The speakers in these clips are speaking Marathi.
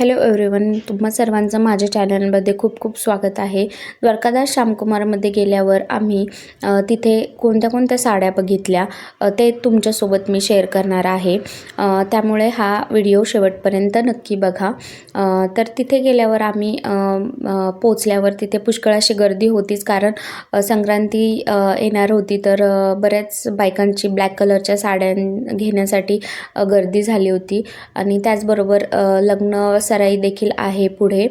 हॅलो एव्हरीवन तुम्हा सर्वांचं माझ्या चॅनलमध्ये खूप खूप स्वागत आहे. द्वारकादास श्यामकुमारमध्ये गेल्यावर आम्ही तिथे कोणत्या कोणत्या साड्या बघितल्या ते तुमच्यासोबत मी शेअर करणार आहे. त्यामुळे हा व्हिडिओ शेवटपर्यंत नक्की बघा. तर तिथे गेल्यावर आम्ही पोचल्यावर तिथे पुष्कळ अशी गर्दी होतीच कारण संक्रांती येणार होती तर बऱ्याच बायकांची ब्लॅक कलरच्या साड्या घेण्यासाठी गर्दी झाली होती. आणि त्याचबरोबर लग्न सराई देखील आहे पुढे.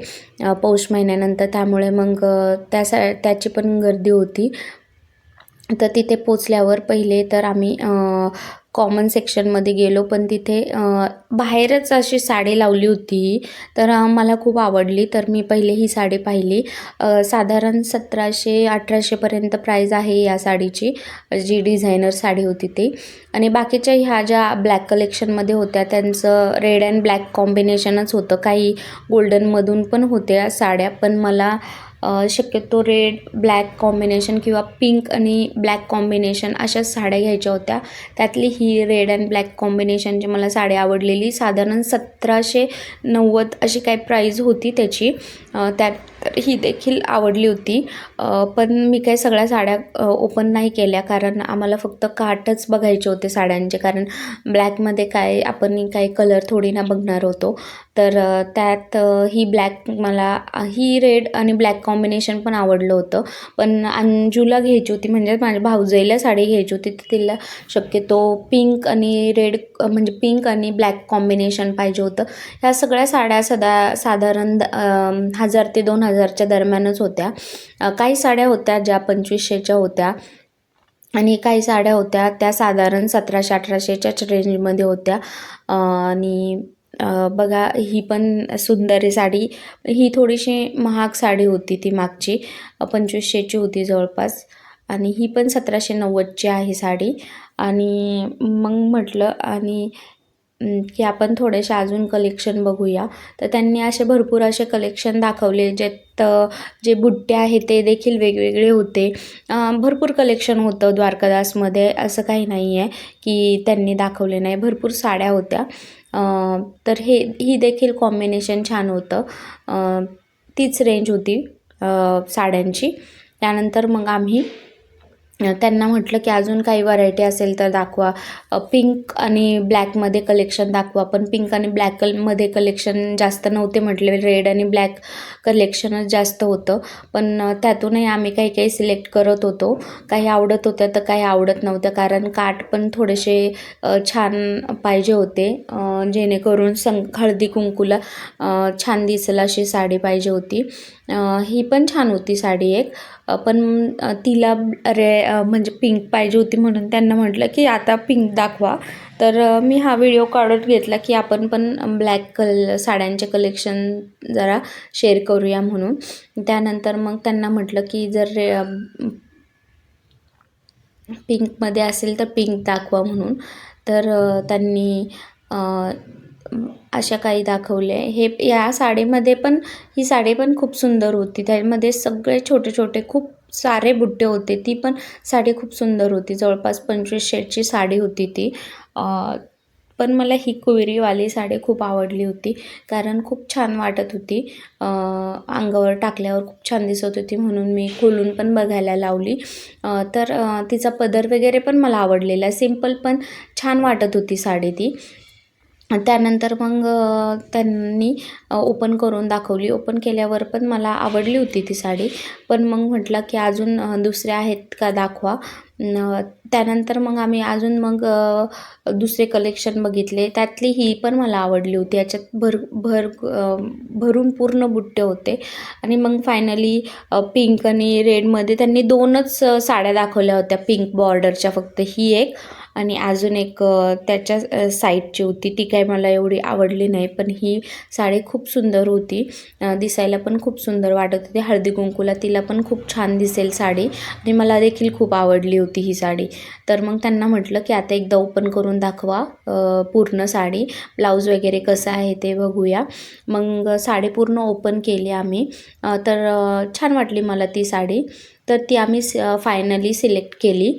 पौष महिन्यानंतर त्यामुळे मग त्या सा त्याची पण गर्दी होती. तर तिथे पोचल्यावर पहिले तर आम्ही कॉमन सेक्शनमध्ये गेलो पण तिथे बाहेरच अशी साडी लावली होती. ही तर मला खूप आवडली. तर मी पहिले ही साडी पाहिली. साधारण सतराशे अठराशेपर्यंत प्राईज आहे या साडीची. जी डिझायनर साडी होती ती. आणि बाकीच्या ह्या ज्या ब्लॅक कलेक्शनमध्ये होत्या त्यांचं रेड अँड ब्लॅक कॉम्बिनेशनच होतं. काही गोल्डनमधून पण होत्या साड्या पण मला शक्यतो रेड ब्लॅक कॉम्बिनेशन किंवा पिंक आणि ब्लॅक कॉम्बिनेशन अशाच साड्या घ्यायच्या होत्या. त्यातली ही रेड अँड ब्लॅक कॉम्बिनेशनची मला साडी आवडलेली साधारण सतराशे नव्वद अशी काय प्राईज होती त्याची. त्यात तर ही देखील आवडली होती. पण मी काही सगळ्या साड्या ओपन नाही केल्या. कारण आम्हाला फक्त काटच बघायचे होते साड्यांचे. कारण ब्लॅकमध्ये काय आपण काही कलर थोडी ना बघणार होतो. तर त्यात ही ब्लॅक मला ही रेड आणि ब्लॅक कॉम्बिनेशन पण आवडलं होतं. पण अंजूला घ्यायची होती. म्हणजे माझ्या भाऊजाईला साडी घ्यायची होती. तर तिला शक्यतो पिंक आणि रेड म्हणजे पिंक आणि ब्लॅक कॉम्बिनेशन पाहिजे होतं. ह्या सगळ्या साड्या सदा साधारण द- हजार ते दोन हजारच्या दरम्यानच होत्या. काही साड्या होत्या ज्या पंचवीसशेच्या होत्या आणि काही साड्या होत्या त्या साधारण सतराशे अठराशेच्याच रेंजमध्ये होत्या. आणि बघा ही पण सुंदर साडी ही थोडीशी महाग साडी होती ती मागची पंचवीसशेची होती जवळपास. आणि ही पण सतराशे नव्वदची आहे साडी. आणि मग म्हटलं आणि की आपण थोडेसे अजून कलेक्शन बघूया. तर त्यांनी असे भरपूर असे कलेक्शन दाखवले ज्यात जे बुट्टे आहेत ते देखील वेगवेगळे होते. भरपूर कलेक्शन होतं द्वारकादासमध्ये असं काही नाही आहे की त्यांनी दाखवले नाही. भरपूर साड्या होत्या. तर हे ही देखील कॉम्बिनेशन छान होतं. तीच रेंज होती साड्यांची. त्यानंतर मग आम्ही त्यांना म्हटलं की अजून काही व्हरायटी असेल तर दाखवा. पिंक आणि ब्लॅकमध्ये कलेक्शन दाखवा पण पिंक आणि ब्लॅक कलमध्ये कलेक्शन जास्त नव्हते म्हटले. रेड आणि ब्लॅक कलेक्शनच जास्त होतं. पण त्यातूनही आम्ही काही काही सिलेक्ट करत होतो. काही आवडत होत्या तर काही आवडत नव्हत्या कारण काठ पण थोडेसे छान पाहिजे होते. जेणेकरून सं हळदी कुंकूला छान दिसेल अशी साडी पाहिजे होती. ही पण छान होती साडी एक. पण तिला रे म्हणजे पिंक पाहिजे होती म्हणून त्यांना म्हटलं की आता पिंक दाखवा. तर मी हा व्हिडिओ काढून घेतला की आपण पण ब्लॅक कल साड्यांचे कलेक्शन जरा शेअर करूया म्हणून. त्यानंतर मग त्यांना म्हटलं की जर रे पिंकमध्ये असेल तर पिंक दाखवा म्हणून. तर त्यांनी अशा काही दाखवले. हे या साडीमध्ये पण ही साडी पण खूप सुंदर होती. त्यामध्ये सगळे छोटे छोटे खूप सारे बुट्टे होते. ती पण साडी खूप सुंदर होती. जवळपास पंचवीस शेटची साडी होती ती. पण मला ही कुवेरीवाली साडी खूप आवडली होती. कारण खूप छान वाटत होती. अंगावर टाकल्यावर खूप छान दिसत होती म्हणून मी खोलून पण बघायला लावली. तर तिचा पदर वगैरे पण मला आवडलेला. सिंपल पण छान वाटत होती साडी ती. त्यानंतर मग त्यांनी ओपन करून दाखवली. ओपन केल्यावर पण मला आवडली होती ती साडी. पण मग म्हटलं की अजून दुसऱ्या आहेत का दाखवा. त्यानंतर मग आम्ही अजून मग दुसरे कलेक्शन बघितले. त्यातली ही पण मला आवडली होती. याच्यात भर भर भरून पूर्ण बुट्टे होते. आणि मग फायनली पिंक आणि रेडमध्ये त्यांनी दोनच साड्या दाखवल्या होत्या. पिंक बॉर्डरच्या फक्त ही एक. आणि अजून एक त्याच्या साईडची होती. ती काय मला एवढी आवडली नाही पण ही साडी खूप सुंदर होती. दिसायला पण खूप सुंदर वाटत होती. हळदी कुंकूला तिला पण खूप छान दिसेल साडी आणि मला देखील खूप आवडली होती ही साडी. तर मग त्यांना म्हटलं की आता एकदा ओपन करून दाखवा पूर्ण साडी. ब्लाऊज वगैरे कसं आहे ते बघूया. मग साडी पूर्ण ओपन केली आम्ही. तर छान वाटली मला ती साडी. तर ती आम्ही फायनली सिलेक्ट केली.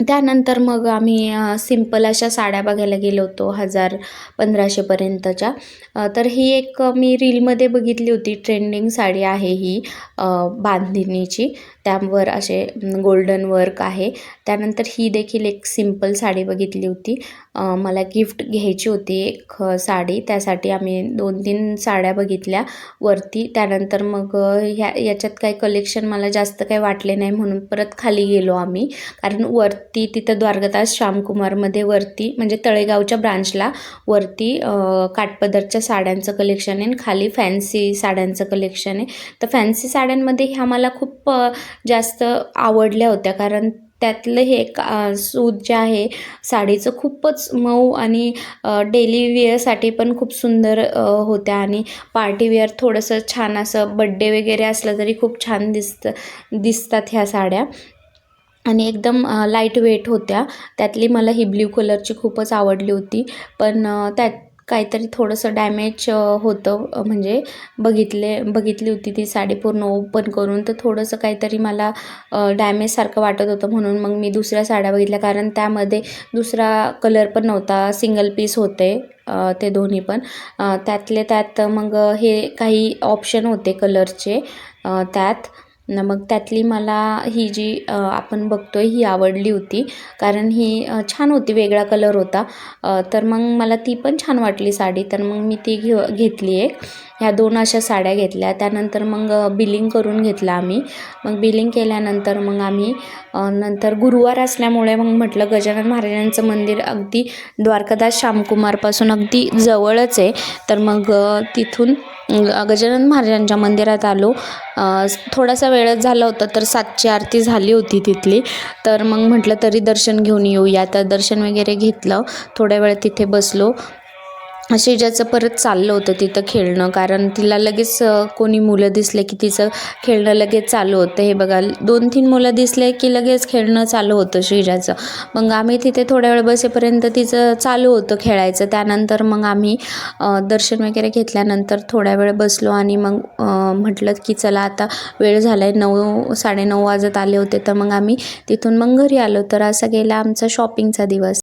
त्यानंतर मग आम्ही सिंपल अशा साड्या बघायला गेलो होतो हजार पंधराशेपर्यंतच्या तर ही एक मी रीलमध्ये बघितली होती ट्रेंडिंग साडी आहे ही बांधणीची. त्यावर असे गोल्डन वर्क आहे. त्यानंतर ही देखील एक सिंपल साडी बघितली होती. मला गिफ्ट घ्यायची होती एक साडी. त्यासाठी आम्ही दोन तीन साड्या बघितल्या वरती. त्यानंतर मग ह्या याच्यात काही कलेक्शन मला जास्त काही वाटले नाही म्हणून परत खाली गेलो आम्ही. कारण वरती तिथं द्वारकादास श्यामकुमारमध्ये वरती म्हणजे तळेगावच्या ब्रांचला वरती काठपदरच्या साड्यांचं कलेक्शन आहे आणि खाली फॅन्सी साड्यांचं कलेक्शन आहे. तर फॅन्सी साड्यांमध्ये ह्या मला खूप जास्त आवडल्या होत्या. कारण त्यातलं हे एक सूत जे आहे साडीचं खूपच मऊ आणि डेली वेअरसाठी पण खूप सुंदर होत्या. आणि पार्टी वेअर थोडंसं छान असं बड्डे वगैरे असलं तरी खूप छान दिसतं दिसतात ह्या साड्या. आणि एकदम लाइट वेट होत्या. त्यातली मला ही ब्ल्यू कलरची खूपच आवडली होती. पण त्यात काहीतरी थोडंसं डॅमेज होतं. म्हणजे बघितले बघितली होती ती साडी पूर्ण ओपन करून. तर थोडंसं काहीतरी मला डॅमेजसारखं वाटत होतं म्हणून मग मी दुसऱ्या साड्या बघितल्या. कारण त्यामध्ये दुसरा कलर पण नव्हता. सिंगल पीस होते ते दोन्ही पण. त्यातले त्यात मग हे काही ऑप्शन होते कलरचे त्यात. न मग त्यातली मला ही जी आपण बघतो आहे ही आवडली होती. कारण ही छान होती वेगळा कलर होता. तर मग मला ती पण छान वाटली साडी. तर मग मी ती घेऊ घेतली एक. ह्या दोन अशा साड्या घेतल्या. त्यानंतर मग बिलिंग करून घेतलं आम्ही. मग बिलिंग केल्यानंतर मग आम्ही नंतर गुरुवार असल्यामुळे मग म्हटलं गजानन महाराजांचं मंदिर अगदी द्वारकादास श्यामकुमारपासून अगदी जवळच आहे. तर मग तिथून गजानन महाराजांच्या मंदिरात आलो. थोडासा वेळच झाला होता तर सातची आरती झाली होती तिथली. तर मग म्हटलं तरी दर्शन घेऊन येऊया. तर दर्शन वगैरे घेतलं. थोड्या वेळ तिथे बसलो. श्रीजाचं परत चाललं होतं तिथं खेळणं. कारण तिला लगेच कोणी मुलं दिसले की तिचं खेळणं लगेच चालू होतं. हे बघा दोन तीन मुलं दिसले की लगेच खेळणं चालू होतं श्रीजाचं. मग आम्ही तिथे थोड्या वेळ बसेपर्यंत तिचं चालू होतं खेळायचं. त्यानंतर मग आम्ही दर्शन वगैरे घेतल्यानंतर थोड्या वेळ बसलो आणि मग म्हटलं की चला आता वेळ झाला आहे नऊ साडेनऊ वाजत आले होते. तर मग आम्ही तिथून मग घरी आलो. तर असा गेला आमचा शॉपिंगचा दिवस.